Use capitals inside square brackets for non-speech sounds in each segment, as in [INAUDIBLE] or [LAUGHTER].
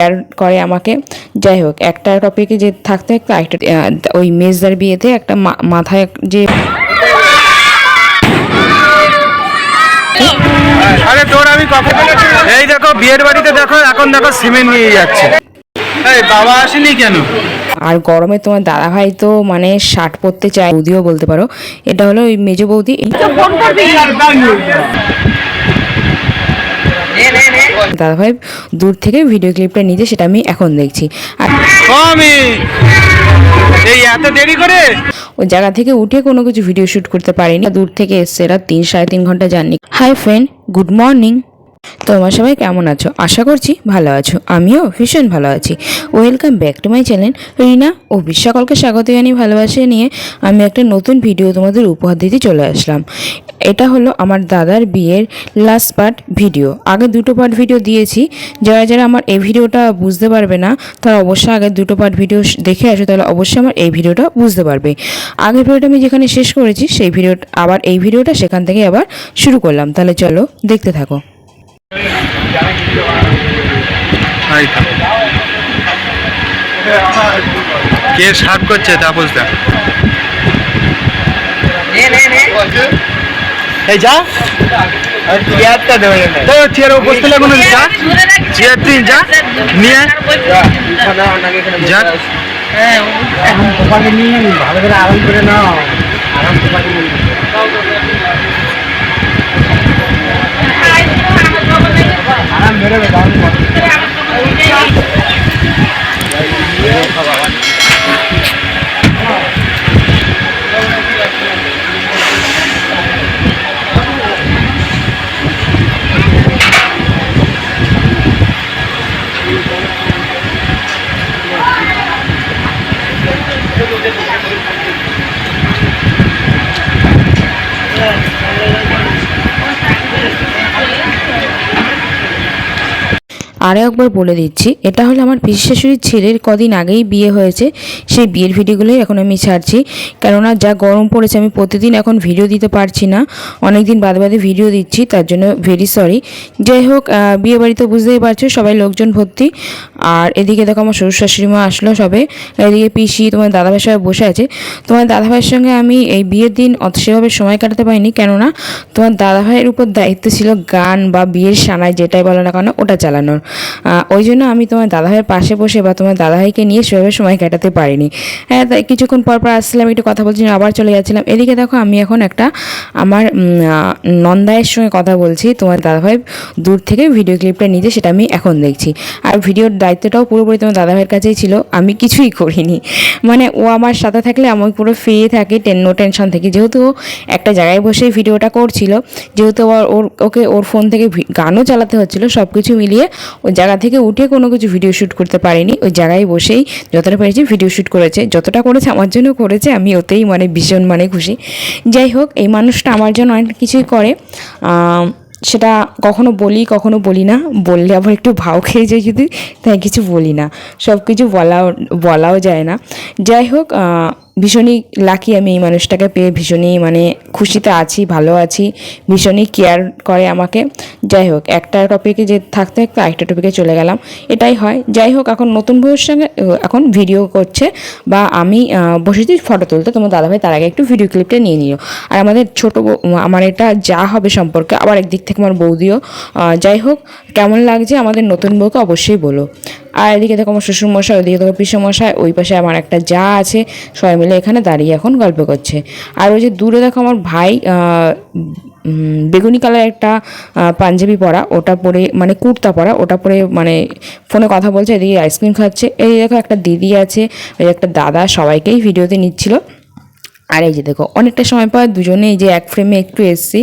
Care করে আমাকে। যাই হোক একটা টপিকে যে থাকতে থাকতে একটা ওই মেজদার বিয়েতে একটা মাথায় যে আরে তোর আমি কখন এই দেখো বিয়ের বাড়িতে দেখো এখন দেখো সিমেন্ট নিয়ে যাচ্ছে। এই বাবা আসেনি কেন? আর গরমে তোমার দাদা ভাই তো মানে শার্ট পরতে চায় বৌদিও বলতে পারো। এটা হলো ওই মেজো বৌদি। দাদা ভাই দূর থেকে ভিডিও ক্লিপটা নিতে সেটা আমি এখন দেখছি। আর এই এত দেরি করে? ওই জায়গা থেকে উঠে কোনো কিছু ভিডিও শুট করতে পারিনি। দূর থেকে এসছে এরা তিন সাড়ে তিন ঘণ্টা journey. Hi friend good morning তোমরা সবাই কেমন আছো? আশা করছি ভালো আছো। আমিও ভীষণ ভালো আছি। Welcome back to my channel Rina ও বিশ্বাকলকে স্বাগত জানিয়ে ভালোবাসে নিয়ে আমি একটা নতুন ভিডিও তোমাদের উপহার দিতে চলে আসলাম। এটা হলো আমার দাদার বিয়ের লাস্ট পার্ট ভিডিও আগে দুটো পার্ট ভিডিও দিয়েছি। যারা যারা আমার এই ভিডিওটা বুঝতে পারবে না, তারা অবশ্যই আগে দুটো পার্ট ভিডিও দেখে আসো, তাহলে অবশ্যই আমার এই ভিডিওটা বুঝতে পারবে। আগের ভিডিওটা আমি যেখানে শেষ করেছি, সেই ভিডিও আবার এই ভিডিওটা সেখান থেকে আবার শুরু করলাম। তাহলে চলো দেখতে থাকো। কে শার্ট করছে তাপস দা এই যা। চেয়ারটা দেবে চেয়ার বসতে লাগবে যা। চেয়ার তুই যা। নিয়ে। যা। मेरे बेटा আরও একবার বলে দিচ্ছি, এটা হলো আমার শাশুড়ির ছেলের কদিন আগেই বিয়ে হয়েছে। সেই বিয়ের ভিডিওগুলোই এখন আমি ছাড়ছি। কেননা যা গরম পড়েছে, আমি প্রতিদিন এখন ভিডিও দিতে পারছি না। অনেক দিন বাদে বাদে ভিডিও দিচ্ছি, তার জন্য ভেরি সরি যাই হোক বিয়ে বাড়িতে বুঝতেই পারছ, সবাই লোকজন ভর্তি। আর এদিকে দেখো আমার শ্বশুর শাশুড়ি মা আসলো সবে। এদিকে পিসি তোমার দাদাভাই সবাই বসে আছে। তোমার দাদাভাইয়ের সঙ্গে আমি এই বিয়ের দিন অত সেভাবে সময় কাটাতে পারিনি, কেননা তোমার দাদাভাইয়ের উপর দায়িত্ব ছিল গান বা বিয়ের সানায় যেটাই বলো না কেন, ওটা চালানোর। ওই জন্য আমি তোমার দাদাভাইয়ের পাশে বসে বা তোমার দাদাভাইকে নিয়ে সেভাবে সময় কাটাতে পারিনি। হ্যাঁ তাই কিছুক্ষণ পর পর আসছিলাম, একটু কথা বলছিলাম আবার চলে যাচ্ছিলাম। এদিকে দেখো, আমি এখন একটা আমার নন্দায়ের সঙ্গে কথা বলছি, তোমার দাদাভাই দূর থেকে ভিডিও ক্লিপটা নিতে সেটা আমি এখন দেখছি। আর ভিডিওর দায়িত্বটাও পুরোপুরি তোমার দাদাভাইয়ের কাছেই ছিল, আমি কিছুই করিনি। মানে ও আমার সাথে থাকলে আমি পুরো ফ্রি থাকি, টেন নো টেনশন থেকে। যেহেতু ও একটা জায়গায় বসে ভিডিওটা করছিল, যেহেতু ওর, ওকে ওর ফোন থেকে গানও চালাতে হচ্ছিল সব কিছু মিলিয়ে ওই জায়গা থেকে উঠে কোনো কিছু ভিডিও শ্যুট করতে পারিনি। ওই জায়গায় বসেই যতটা পেরেছি ভিডিও শ্যুট করেছে। যতটা করেছে আমার জন্য করেছে, আমি ওতেই মানে ভীষণ মানে খুশি। যাই হোক, এই মানুষটা আমার জন্য অনেক কিছুই করে। সেটা কখনো বলি কখনো বলি না। বললে আবার একটু ভাও খেয়ে যায় যদি, তাই কিছু বলি না। সব কিছু বলাও বলাও যায় না। যাই হোক ভীষণই লাকি আমি এই মানুষটাকে পেয়ে ভীষণই মানে খুশিতে আছি, ভালো আছি, ভীষণই কেয়ার করে আমাকে। যাই হোক, একটা টপিকে যে থাকতে থাকতে আরেকটা টপিকে চলে গেলাম। এটাই হয়। যাই হোক, এখন নতুন বউয়ের সঙ্গে, এখন ভিডিও করছে বা আমি বসেছি ফটো তুলতে। তোমার দাদাভাই তার আগে একটু ভিডিও ক্লিপটা নিয়ে নিও। আর আমাদের ছোটো আমার এটা যা হবে সম্পর্কে আবার একদিক থেকে আমার বৌদিও। যাই হোক, কেমন লাগছে আমাদের নতুন বউকে অবশ্যই বলো। আর এদিকে দেখো আমার শ্বশুর মশাই ওদিকে দেখো পিসু মশাই ওই পাশে আমার একটা যা আছে, সবাই মিলে এখানে দাঁড়িয়ে এখন গল্প করছে। আর ওই যে দূরে দেখো আমার ভাই বেগুনি কালার একটা পাঞ্জাবি পরা, ওটা পরে মানে কুর্তা পরা, ওটা পরে মানে ফোনে কথা বলছে, এদিকে আইসক্রিম খাচ্ছে। এই দেখো একটা দিদি আছে ওই একটা দাদা সবাইকেই ভিডিওতে নিচ্ছিল। আর এই যে দেখো অনেকটা সময় পর দুজনে এই যে এক ফ্রেমে একটু এসছি।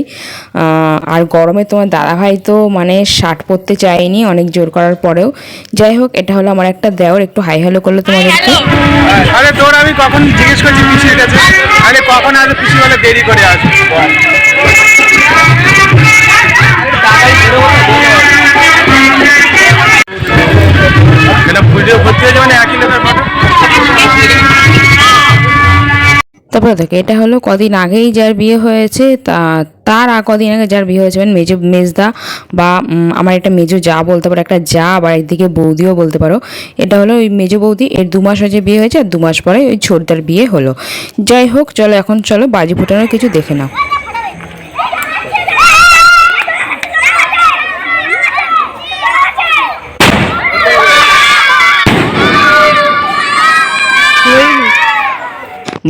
আর গরমে তোমার দাদাভাই তো মানে শার্ট পরতে চায়নি অনেক জোর করার পরেও। যাই হোক এটা হলো আমার একটা দেওর একটু হাই হ্যালো করল তোমাদেরকে। আরে তোর আমি কখন জিজ্ঞেস করছি পিছিয়ে গেছে? আরে কখন আসবে? পিছিয়ে বলে দেরি করে আসবে। তারপরে দেখো এটা হলো কদিন আগেই যার বিয়ে হয়েছে, তা, তার কদিন আগে যার বিয়ে হয়েছে মানে মেজো, মেজদা বা আমার একটা মেজো যা বলতে পারো, একটা যা বা একদিকে বৌদিও বলতে পারো, এটা হলো ওই মেজো বৌদি, এর দু মাস হয়েছে বিয়ে হয়েছে, আর দু মাস পরে ওই ছোটদার বিয়ে হলো। যাই হোক, চলো এখন চলো বাজি ফুটানোর কিছু দেখে নাও।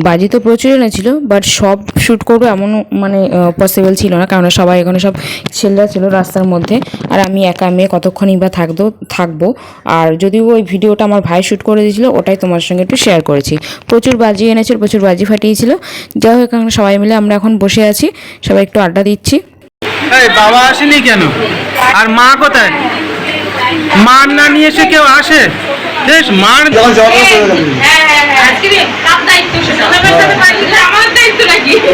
বাজি তো প্রচুর এনেছিল বাট সব শ্যুট করব এমন মানে পসিবল ছিল না কারণ সবাই এখানে সব ছেলেরা ছিল রাস্তার মধ্যে আর আমি একা মেয়ে কতক্ষণই বা থাকব থাকব। আর যদিও ওই ভিডিওটা আমার ভাই শ্যুট করে দিয়েছিল ওটাই তোমার সঙ্গে একটু শেয়ার করেছি। প্রচুর বাজি এনেছিল প্রচুর বাজি ফাটিয়েছিল। যাই হোক এখন সবাই মিলে আমরা এখন বসে আছি সবাই একটু আড্ডা দিচ্ছি। এই বাবা আসেনি কেন? আর মা কোথায়? মার না নিয়ে এসে কেউ আসে? বেশ মার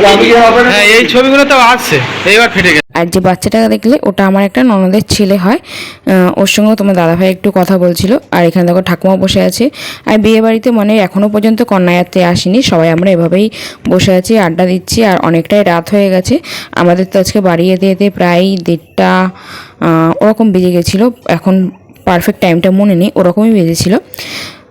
হ্যাঁ এই ছবিগুলো তো আসছে এইবার ফেটে গেছে। আর যে বাচ্চাটাকে দেখলে ওটা আমার একটা ননদের ছেলে হয়। ওর সঙ্গেও তোমার দাদাভাই একটু কথা বলছিল। আর এখানে দেখো ঠাকুমা বসে আছে। আর বিয়ে বাড়িতে মানে এখনও পর্যন্ত কন্যায়াত্রে আসেনি। সবাই আমরা এভাবেই বসে আছি আড্ডা দিচ্ছি আর অনেকটাই রাত হয়ে গেছে। আমাদের তো আজকে বাড়ি যেতে যেতে প্রায় দেড়টা ওরকম বেজে গেছিল। এখন পারফেক্ট টাইমটা মনে নেই ওরকমই বেজেছিল।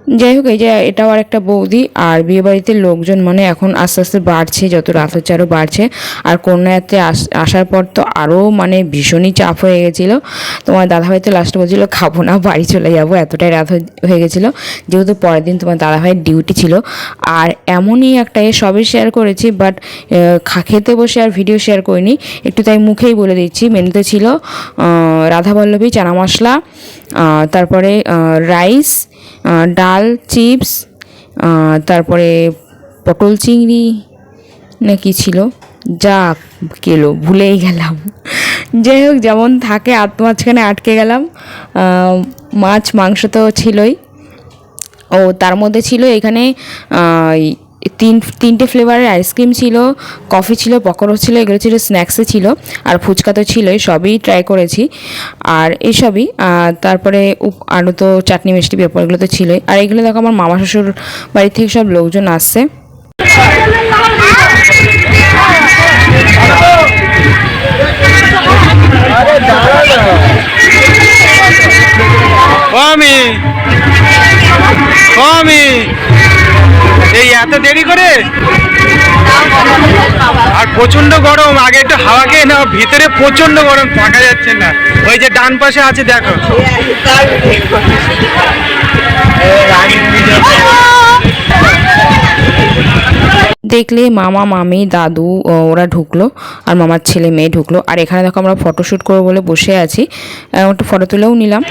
যাই হোক, এই যে এটাও আর একটা বৌদি আর বিয়ে বাড়িতে লোকজন মানে এখন আস্তে আস্তে বাড়ছে, যত রাত হচ্ছে আরও বাড়ছে। আর কন্যাতে আসার পর তো আরও মানে ভীষণই চাপ হয়ে গেছিল। তোমার দাদাভাই তো লাস্টে বলছিল, খাব না, বাড়ি চলে যাব। এতটাই রাত হয়ে- গেছিল। যেহেতু পরের দিন তোমার দাদাভাইয়ের ডিউটি ছিল। আর এমনই একটা এ সবই শেয়ার করেছি বাট খেতে বসে আর ভিডিও শেয়ার করিনি। একটু তাই মুখেই বলে দিচ্ছি, মেনুতে ছিল রাধাবল্লভী, চানা মশলা তারপরে রাইস ডাল, চিপস তারপরে পটল চিংড়ি, নাকি ছিল? যা কেলো, ভুলেই গেলাম। যাই হোক, যেমন থাকে আত মাঝখানে আটকে গেলাম। মাছ, মাংস তো ছিলই। ও, তার মধ্যে ছিল এখানে তিন তিনটে ফ্লেভারের আইসক্রিম ছিল কফি ছিল পকোড়া ছিল এগুলো ছিল স্ন্যাক্সে ছিল আর ফুচকা তো ছিলই সবই ট্রাই করেছি। আর এইসবই আহ, তারপরে আরও তো চাটনি মিষ্টি ব্যাপার এগুলো তো ছিলই। আর এগুলো দেখো আমার মামা শ্বশুর বাড়ি থেকে সব লোকজন আসছে। আমি এই এত দেরি করে? আর প্রচণ্ড গরম আগে একটু হাওয়া খেয়ে নাও ভিতরে প্রচণ্ড গরম থাকা যাচ্ছে না। ওই যে ডান পাশে আছে দেখো। দেখলে মামা, মামি, দাদু ওরা ঢুকলো আর মামার ছেলে মেয়ে ঢুকলো। আর এখানে দেখো আমরা ফটোশ্যুট করব বলে বসে আছি। একটু ফটো তুলেও নিলাম।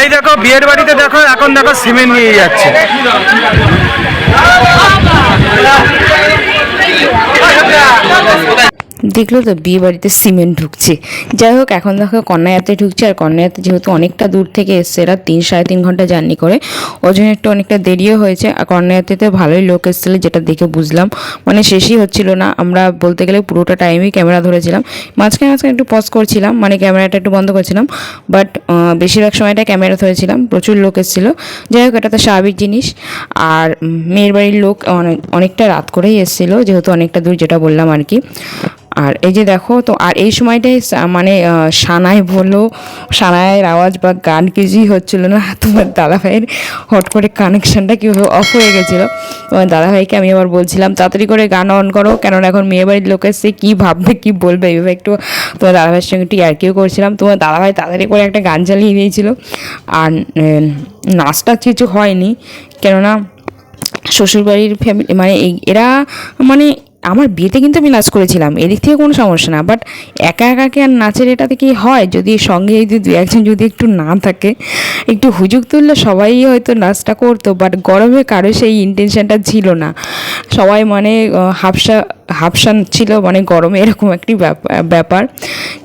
এই দেখো, বিয়ের বাড়িতে দেখো, এখন দেখো সিমেন্ট নিয়ে যাচ্ছে। দেখল তো বিয়ে বাড়িতে সিমেন্ট ঢুকছে। যাই হোক, এখন দেখো কন্যায়াত্রে ঢুকছে, আর কন্যায়াত্রে যেহেতু অনেকটা দূর থেকে এসছে, এরা তিন, সাড়ে তিন ঘণ্টা জার্নি করে। ওই জন্য একটু অনেকটা দেরিও হয়েছে, আর কন্যায়াত্রীতে ভালোই লোক এসেছিল, যেটা দেখে বুঝলাম। মানে শেষই হচ্ছিল না, আমরা বলতে গেলে পুরোটা টাইমই ক্যামেরা ধরেছিলাম। মাঝখানে মাঝখানে একটু পজ করছিলাম মানে ক্যামেরাটা একটু বন্ধ করছিলাম বাট বেশিরভাগ সময়টা ক্যামেরা ধরেছিলাম, প্রচুর লোক এসেছিল। যাই হোক, এটা তো স্বাভাবিক জিনিস, আর মেয়ের বাড়ির লোক অনেক অনেকটা রাত করেই এসেছিল, যেহেতু অনেকটা দূর, যেটা বললাম আর কি। আর এই যে দেখো, তো আর এই সময়টাই মানে সানাই বলো সানাইয়ের আওয়াজ বা গান কিছুই হচ্ছিল না। [LAUGHS] তোমার দাদাভাইয়ের হট করে কানেকশানটা কীভাবে অফ হয়ে গেছিল। তোমার দাদাভাইকে আমি আবার বলছিলাম, তাড়াতাড়ি করে গান অন করো, কেননা এখন মেয়ে বাড়ির লোকের সে কী ভাববে, কী বলবে? এইভাবে একটু তোমার দাদাভাইয়ের সঙ্গে একটু ইয়ার্কিও করছিলাম। তোমার দাদাভাই তাড়াতাড়ি করে একটা গান চালিয়ে দিয়েছিল। আর নাচটা কিছু হয়নি, কেননা শ্বশুরবাড়ির ফ্যামিলি মানে এরা মানে আমার বিয়েতে কিন্তু আমি নাচ করেছিলাম, এদিক থেকে কোনো সমস্যা না বাট একা একা কি আর নাচের এটাতে কি হয়? যদি সঙ্গে যদি দু একজন যদি একটু না থাকে, একটু হুজুক তুললে সবাই হয়তো নাচটা করতো বাট গরমে কারও সেই ইন্টেনশনটা ছিল না। সবাই মানে হাফসা হাফসান ছিল মানে গরমে এরকম একটি ব্যাপ- ব্যাপার।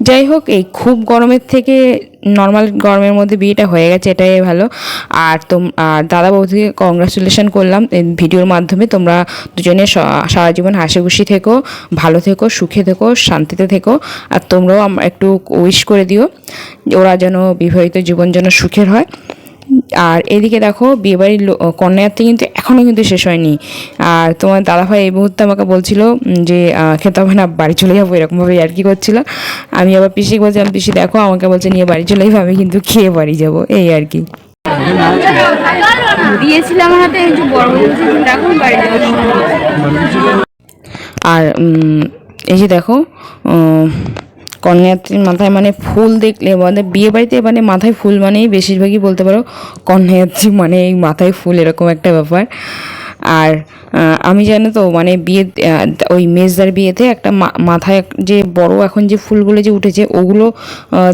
যাই হোক, এই খুব গরমের থেকে নর্মাল গরমের মধ্যে বিয়েটা হয়ে গেছে, এটাই ভালো। আর তোম, আর দাদা বৌদিকে কংগ্রাচুলেশন করলাম ভিডিওর মাধ্যমে তোমরা দুজনে সারা জীবন হাসি খুশি থেকো, ভালো থেকো, সুখে থেকো, শান্তিতে থেকো, আর তোমরাও একটু উইশ করে দিও ওরা যেন বিবাহিত জীবন যেন সুখের হয়। আর এদিকে দেখো বিয়েবাড়ির কন্যাতে কিন্তু এখনও কিন্তু শেষ হয়নি। আর তোমার দাদাভাই এই মুহূর্তে আমাকে বলছিল যে খেতে হবে না বাড়ি চলে যাব এরকমভাবে আর কি করছিল। আমি আবার পিসি বলছিলাম পিসি দেখো আমাকে বলছে নিয়ে বাড়ি চলে যাব আমি কিন্তু খেয়ে বাড়ি যাব। এই আর কি। দিয়েছিলাম হাতে বড় বাড়ি আর এই যে দেখো উম, কন্যাযাত্রীর মাথায় মানে ফুল দেখলে মানে বিয়ে বাড়িতে মানে মাথায় ফুল মানেই বেশিরভাগই বলতে পারো কন্যাত্রী মানে এই মাথায় ফুল এরকম একটা ব্যাপার। আর আমি জানো তো মানে বিয়ে ওই মেজদার বিয়েতে একটা মাথায় যে বড় এখন যে ফুলগুলো যে উঠেছে, ওগুলো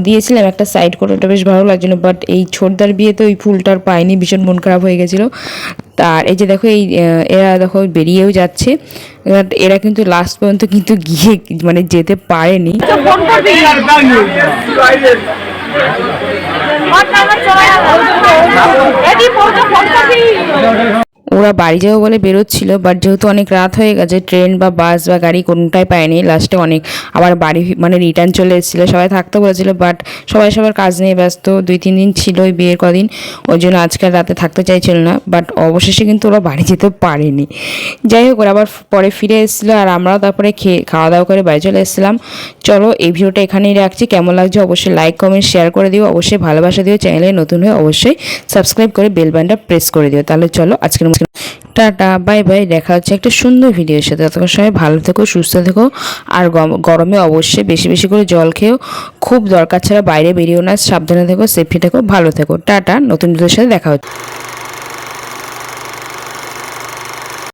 দিয়েছিলাম একটা সাইড করে, ওটা বেশ ভালো লাগছিল বাট এই ছোটদার বিয়েতে ওই ফুলটার পাইনি, ভীষণ মন খারাপ হয়ে গেছিল। তার, এই যে দেখো, এই এরা দেখো বেরিয়েও যাচ্ছে এরা কিন্তু লাস্ট পর্যন্ত কিন্তু গিয়ে মানে যেতে পারেনি। ওরা বাড়ি যাব বলে বেরোচ্ছিল বাট যেহেতু অনেক রাত হয়ে গেছে ট্রেন বা বাস বা গাড়ি কোনোটাই পায়নি লাস্টে অনেক। আবার বাড়ি মানে রিটার্ন চলে এসেছিল, সবাই থাকতে বলেছিল বাট সবাই সবার কাজ নিয়ে ব্যস্ত, দুই, তিন দিন ছিল ওই বিয়ের কদিন, ওই জন্য আজকাল রাতে থাকতে চাইছিল না বাট অবশেষে কিন্তু ওরা বাড়ি যেতে পারেনি। যাই হোক, ওরা আবার পরে ফিরে এসেছিল, আর আমরাও তারপরে খেয়ে খাওয়া দাওয়া করে বাড়ি চলে এসেছিলাম। চলো, এই ভিডিওটা এখানেই রাখছি, কেমন লাগছে অবশ্যই লাইক কমেন্ট শেয়ার করে দিও, অবশ্যই ভালোবাসা দিও চ্যানেলে নতুন হয়ে অবশ্যই সাবস্ক্রাইব করে বেল বাটনটা প্রেস করে দিও। তাহলে চলো, আজকের মতো টাটা, বাই বাই, দেখা হচ্ছে একটা সুন্দর ভিডিওর সাথে। ততক্ষণ সবাই ভালো থেকো, সুস্থ থেকো, আর গরমে অবশ্যই বেশি বেশি করে জল খেয়েও খুব দরকার ছাড়া বাইরে বেরিয়েও না, সাবধানে থেকো, সেফটি থেকো, ভালো থেকো। টাটা, নতুন ভিডিওর সাথে দেখা হচ্ছে।